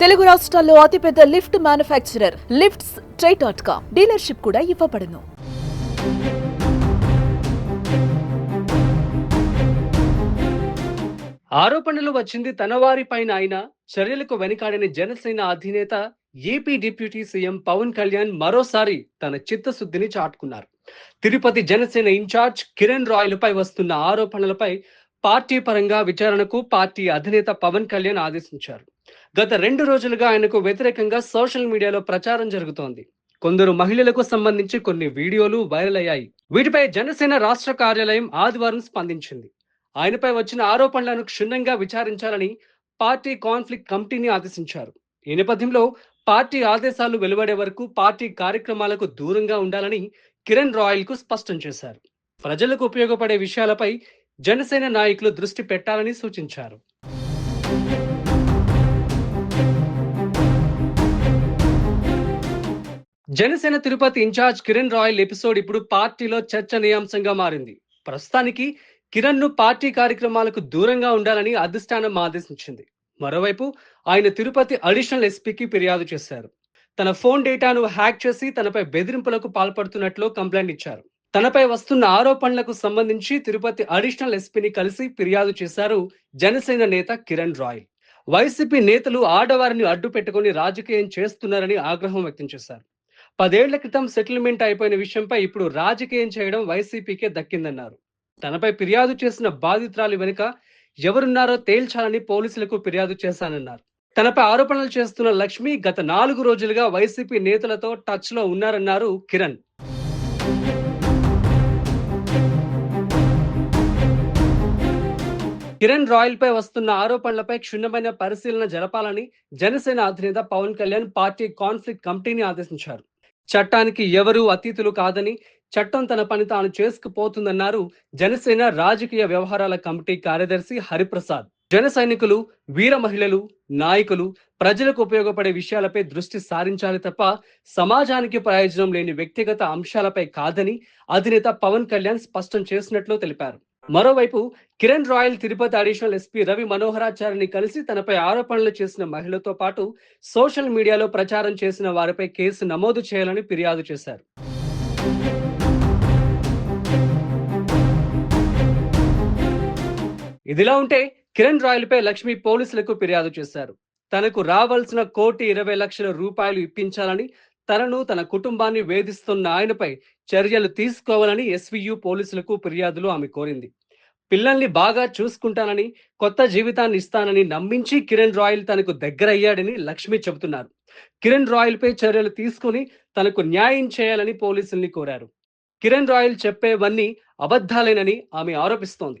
తెలుగు రాష్ట్రాల్లో అతిపెద్ద lift manufacturer lifts try dot com dealership కూడా ఇవ్వబడును. ఆరోపణలు వచ్చింది తన వారి పైన అయినా చర్యలకు వెనుకాడిన జనసేన అధినేత AP deputy CM Pawan Kalyan మరోసారి తన చిత్తశుద్ధిని చాటుకున్నారు. తిరుపతి జనసేన ఇన్ఛార్జ్ కిరణ్ రాయ్లపై వస్తున్న ఆరోపణలపై పార్టీ పరంగా విచారణకు పార్టీ అధినేత పవన్ కళ్యాణ్ ఆదేశించారు. గత రెండు రోజులుగా ఆయనకు వ్యతిరేకంగా సోషల్ మీడియాలో ప్రచారం జరుగుతోంది. కొందరు మహిళలకు సంబంధించి కొన్ని వీడియోలు వైరల్ అయ్యాయి. వీటిపై జనసేన రాష్ట్ర కార్యాలయం ఆదివారం స్పందించింది. ఆయనపై వచ్చిన ఆరోపణలను క్షుణ్ణంగా విచారించాలని పార్టీ కాన్ఫ్లిక్ట్ కమిటీని ఆదేశించారు. ఈ నేపథ్యంలో పార్టీ ఆదేశాలు వెలువడే వరకు పార్టీ కార్యక్రమాలకు దూరంగా ఉండాలని కిరణ్ రాయల్కు స్పష్టం చేశారు. ప్రజలకు ఉపయోగపడే విషయాలపై జనసేన నాయకులు దృష్టి పెట్టాలని సూచించారు. Janasena Tirupati incharge Kiran royal episode ఇప్పుడు పార్టీలో చర్చనీయాంశంగా మారింది. ప్రస్తుతానికి కిరణ్ను పార్టీ కార్యక్రమాలకు దూరంగా ఉండాలని అధిష్టానం ఆదేశించింది. మరోవైపు ఆయన తిరుపతి అడిషనల్ ఎస్పీకి ఫిర్యాదు చేశారు. తన ఫోన్ డేటాను హ్యాక్ చేసి తనపై బెదిరింపులకు పాల్పడుతున్నట్లు కంప్లైంట్ ఇచ్చారు. తనపై వస్తున్న ఆరోపణలకు సంబంధించి తిరుపతి అడిషనల్ ఎస్పీని కలిసి ఫిర్యాదు చేశారు జనసేన నేత కిరణ్ రాయ్ వైసీపీ నేతలు ఆడవారిని అడ్డు పెట్టుకుని రాజకీయం చేస్తున్నారని ఆగ్రహం వ్యక్తం చేశారు. పదేళ్ళ క్రితం సెటిల్మెంట్ అయిపోయిన విషయంపై ఇప్పుడు రాజకీయం చేయడం వైసీపీకే దక్కిందన్నారు. తనపై ఫిర్యాదు చేసిన బాధితురాలి వెనుక ఎవరున్నారో తేల్చాలని పోలీసులకు ఫిర్యాదు చేశానన్నారు. తనపై ఆరోపణలు చేస్తున్న లక్ష్మి గత నాలుగు రోజులుగా వైసీపీ నేతలతో టచ్లో ఉన్నారన్నారు కిరణ్. కిరణ్ రాయల్ పై వస్తున్న ఆరోపణలపై క్షుణ్ణమైన పరిశీలన జరపాలని జనసేన అధినేత పవన్ కళ్యాణ్ పార్టీ కాన్ఫ్లిక్ట్ కమిటీని ఆదేశించారు. చట్టానికి ఎవరూ అతీతులు కాదని చట్టం తన పని తాను చేసుకుపోతుందన్నారు జనసేన రాజకీయ వ్యవహారాల కమిటీ కార్యదర్శి హరిప్రసాద్. జన సైనికులు వీర మహిళలు నాయకులు ప్రజలకు ఉపయోగపడే విషయాలపై దృష్టి సారించాలి తప్ప సమాజానికి ప్రయోజనం లేని వ్యక్తిగత అంశాలపై కాదని అధినేత పవన్ కళ్యాణ్ స్పష్టం చేసినట్లు తెలిపారు. మరోవైపు Kiran royal Tirupati additional SP Ravi మనోహరాచారిని కలిసి తనపై ఆరోపణలు చేసిన మహిళతో పాటు సోషల్ మీడియాలో ప్రచారం చేసిన వారిపై కేసు నమోదు చేయాలని ఫిర్యాదు చేశారు. ఇదిలా ఉంటే కిరణ్ రాయల్పై లక్ష్మి పోలీసులకు ఫిర్యాదు చేశారు. తనకు రావాల్సిన కోటి ఇరవై లక్షల రూపాయలు ఇప్పించాలని తనను తన కుటుంబాన్ని వేధిస్తున్న ఆయనపై చర్యలు తీసుకోవాలని ఎస్వియు పోలీసులకు ఫిర్యాదులు ఆమె కోరింది. పిల్లల్ని బాగా చూసుకుంటానని కొత్త జీవితాన్ని ఇస్తానని నమ్మించి కిరణ్ రాయల్ తనకు దగ్గరయ్యాడని లక్ష్మి చెబుతున్నారు. కిరణ్ రాయల్ పై చర్యలు తీసుకుని తనకు న్యాయం చేయాలని పోలీసుల్ని కోరారు. కిరణ్ రాయల్ చెప్పేవన్నీ అబద్ధాలేనని ఆమె ఆరోపిస్తోంది.